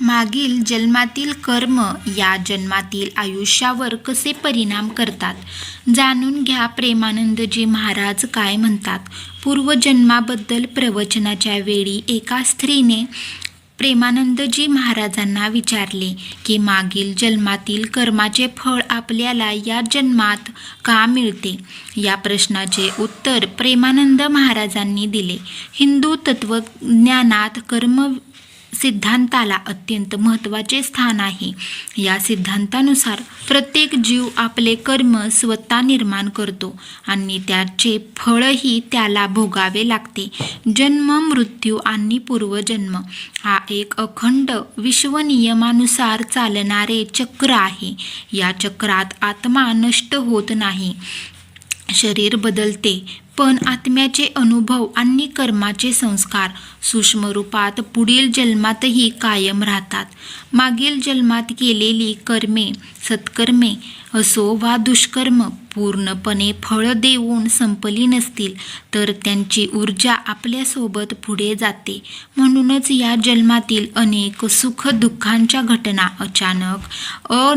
मागील जन्मातील कर्म या जन्मातील आयुष्यावर कसे परिणाम करतात? जाणून घ्या प्रेमानंदजी महाराज काय म्हणतात. पूर्वजन्माबद्दल प्रवचनाच्या वेळी एका स्त्रीने प्रेमानंदजी महाराजांना विचारले की मागील जन्मातील कर्माचे फळ आपल्याला या जन्मात का मिळते? या प्रश्नाचे उत्तर प्रेमानंद महाराजांनी दिले. हिंदू तत्वज्ञानात कर्म सिद्धांताला अत्यंत महत्त्वाचे स्थान आहे. या सिद्धांतानुसार प्रत्येक जीव आपले कर्म स्वतः निर्माण करतो आणि त्याचे फळही त्याला भोगावे लागते. जन्म मृत्यू आणि पूर्वजन्म हा एक अखंड विश्वनियमानुसार चालणारे चक्र आहे. या चक्रात आत्मा नष्ट होत नाही. शरीर बदलते पण आत्म्याचे अनुभव आणि कर्माचे संस्कार सूक्ष्म रूपात पुढील जन्मातही कायम राहतात. मागील जन्मात केलेली कर्मे सत्कर्मे असो वा दुष्कर्म पूर्णपणे फळ देऊन संपली नसतील तर त्यांची ऊर्जा आपल्यासोबत पुढे जाते. म्हणूनच या जन्मातील अनेक सुख दुःखांच्या घटना अचानक अ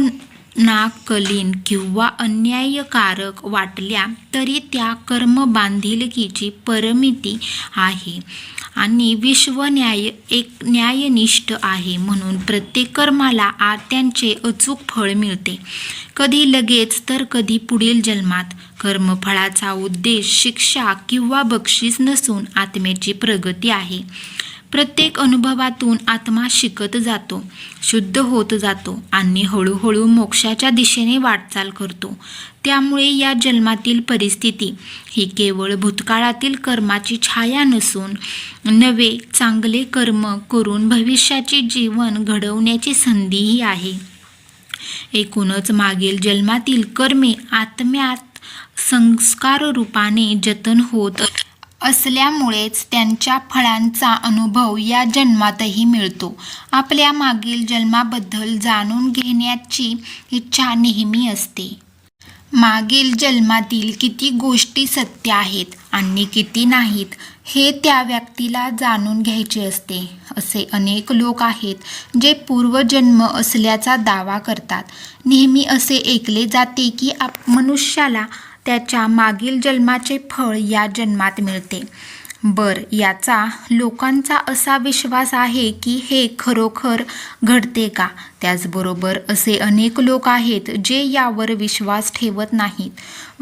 नाकलीन किंवा अन्यायकारक वाटल्या तरी त्या कर्म बांधिलकीची परमिती आहे. आणि विश्व न्याय एक न्यायनिष्ठ आहे म्हणून प्रत्येक कर्माला आ त्यांचे अचूक फळ मिळते. कधी लगेच तर कधी पुढील जन्मात. कर्मफळाचा उद्देश शिक्षा किंवा बक्षीस नसून आत्म्याची प्रगती आहे. प्रत्येक अनुभवातून आत्मा शिकत जातो शुद्ध होत जातो आणि हळूहळू मोक्षाच्या दिशेने वाटचाल करतो. त्यामुळे या जन्मातील परिस्थिती ही केवळ भूतकाळातील कर्माची छाया नसून नवे चांगले कर्म करून भविष्याचे जीवन घडवण्याची संधीही आहे. एकूणच मागील जन्मातील कर्मे आत्म्यात संस्कार रूपाने जतन होत असल्यामुळेच त्यांच्या फळांचा अनुभव या जन्मातही मिळतो. आपल्या मागील जन्माबद्दल जाणून घेण्याची इच्छा नेहमी असते. मागील जन्मातील किती गोष्टी सत्य आहेत आणि किती नाहीत हे त्या व्यक्तीला जाणून घ्यायचे असते. असे अनेक लोक आहेत जे पूर्वजन्म असल्याचा दावा करतात. नेहमी असे ऐकले जाते की आप मनुष्याला त्याच्या मागील जन्माचे फळ या जन्मात मिळते. बर याचा लोकांचा असा विश्वास आहे की हे खरोखर घडते का? त्याचबरोबर असे अनेक लोक आहेत जे यावर विश्वास ठेवत नाहीत.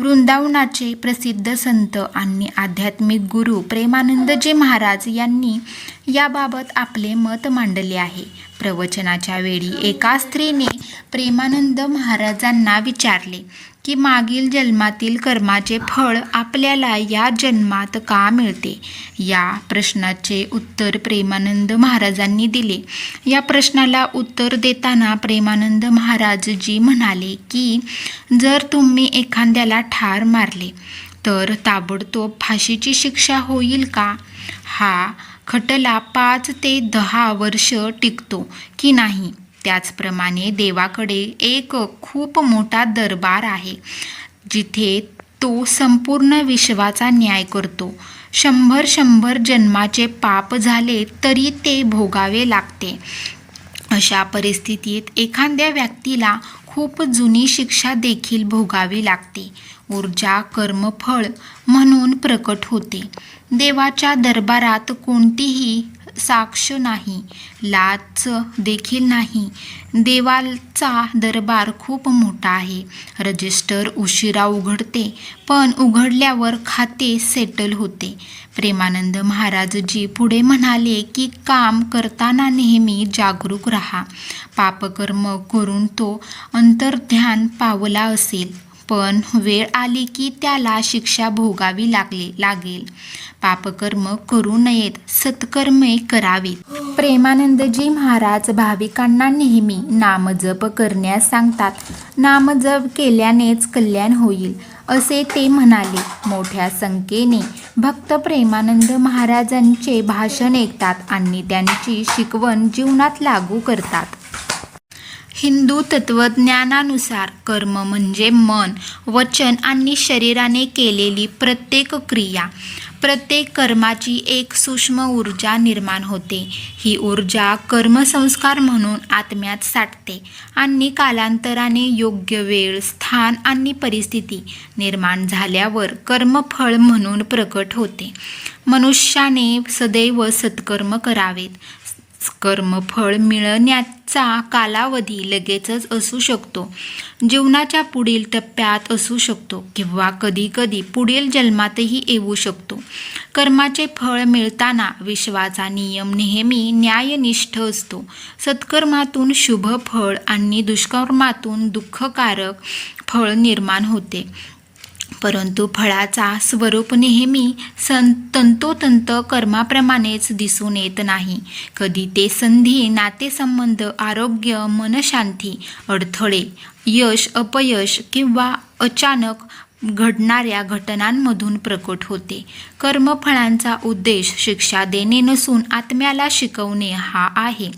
वृंदावनाचे प्रसिद्ध संत आणि आध्यात्मिक गुरु प्रेमानंदजी महाराज यांनी याबाबत आपले मत मांडले आहे. प्रवचनाच्या वेळी एका स्त्रीने प्रेमानंद महाराजांना विचारले की मागील जन्मातील कर्माचे फळ आपल्याला या जन्मात का मिळते? या प्रश्नाचे उत्तर प्रेमानंद महाराजांनी दिले. या प्रश्नाला उत्तर देताना प्रेमानंद महाराजजी म्हणाले की जर तुम्ही एखाद्याला ठार मारले. तर ताबडतोब फाशीची शिक्षा होईल का? हा खटला पाच ते दहा वर्ष टिकतो की नाही? त्याचप्रमाणे देवाकडे एक खूप मोठा दरबार आहे जिथे तो संपूर्ण विश्वाचा न्याय करतो. शंभर शंभर जन्माचे पाप झाले तरी ते भोगावे लागते. अशा परिस्थितीत एखाद्या व्यक्तीला खूप जुनी शिक्षा देखील भोगावी लागते. ऊर्जा कर्मफळ म्हणून प्रकट होते. देवाच्या दरबारात कोणतीही साक्ष नाही लाच देखील नाही. देवाचा दरबार खूप मोठा आहे. रजिस्टर उशिरा उघडते पण उघडल्यावर खाते सेटल होते. प्रेमानंद महाराजजी पुढे म्हणाले की काम करताना नेहमी जागरूक राहा. पापकर्म करून तो अंतर्ध्यान पावला असेल. पण वेळ आली की त्याला शिक्षा भोगावी लागले लागेल. पापकर्म करू नयेत सत्कर्मे करावीत. प्रेमानंदजी महाराज भाविकांना नेहमी नामजप करण्यास सांगतात. नामजप केल्यानेच कल्याण होईल असे ते म्हणाले. मोठ्या संख्येने भक्त प्रेमानंद महाराजांचे भाषण ऐकतात आणि त्यांची शिकवण जीवनात लागू करतात. हिंदू तत्वज्ञानानुसार कर्म म्हणजे मन वचन आणि शरीराने केलेली प्रत्येक क्रिया. प्रत्येक कर्माची एक सूक्ष्म ऊर्जा निर्माण होते. ही ऊर्जा कर्मसंस्कार म्हणून आत्म्यात साठते आणि कालांतराने योग्य वेळ स्थान आणि परिस्थिती निर्माण झाल्यावर कर्मफळ म्हणून प्रकट होते. मनुष्याने सदैव सत्कर्म करावेत. कर्मफळ मिळण्याचा कालावधी लगेचच असू शकतो. जीवनाच्या पुढील टप्प्यात असू शकतो किंवा कधीकधी पुढील जन्मातही येऊ शकतो. कर्माचे फळ मिळताना विश्वाचा नियम नेहमी न्यायनिष्ठ असतो. सत्कर्मातून शुभ फळ आणि दुष्कर्मातून दुःखकारक फळ निर्माण होते. परंतु फळाचा स्वरूप नेहमी सं तंतोतंत कर्माप्रमाणेच दिसून येत नाही. कधी ते संधी नातेसंबंध आरोग्य मनशांती अडथळे यश अपयश किंवा अचानक घडणाऱ्या घटनांमधून प्रकट होते. कर्मफळांचा उद्देश शिक्षा देणे नसून आत्म्याला शिकवणे हा आहे.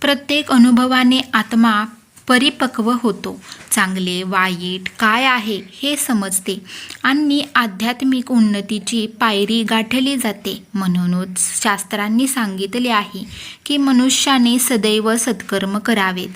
प्रत्येक अनुभवाने आत्मा परिपक्व होतो. चांगले वाईट काय आहे हे समजते आणि आध्यात्मिक उन्नतीची पायरी गाठली जाते. म्हणूनच शास्त्रांनी सांगितले आहे की मनुष्याने सदैव सत्कर्म करावेत.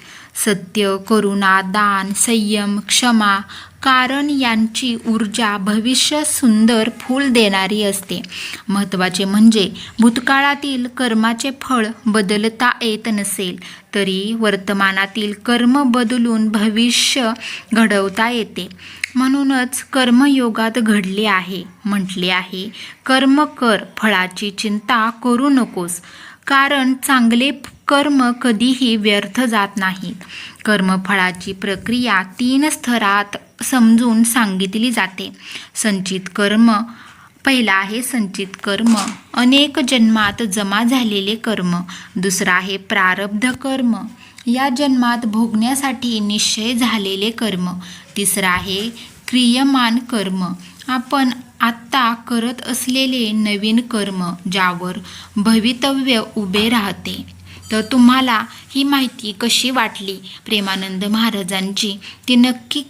सत्य करुणा दान संयम क्षमा कारण यांची ऊर्जा भविष्य सुंदर फूल देणारी असते. महत्त्वाचे म्हणजे भूतकाळातील कर्माचे फळ बदलता येत नसेल तरी वर्तमानातील कर्म बदलून भविष्य घडवता येते. म्हणूनच कर्मयोगात घडले आहे. म्हटले आहे कर्म कर फळाची चिंता करू नकोस. कारण चांगले कर्म कधीही व्यर्थ जात नाहीत कर्मफळाची प्रक्रिया तीन स्तरात समजून सांगितली जाते. संचित कर्म पहिला आहे संचित कर्म. अनेक जन्मात जमा झालेले कर्म. दुसरा आहे प्रारब्ध कर्म. या जन्मात भोगण्यासाठी निश्चय झालेले कर्म. तिसरा आहे क्रियमान कर्म. आपण आत्ता करत असलेले नवीन कर्म ज्यावर भवितव्य उभे राहते. तर तुम्हाला ही माहिती कशी वाटली प्रेमानंद महाराजांची? ती नक्की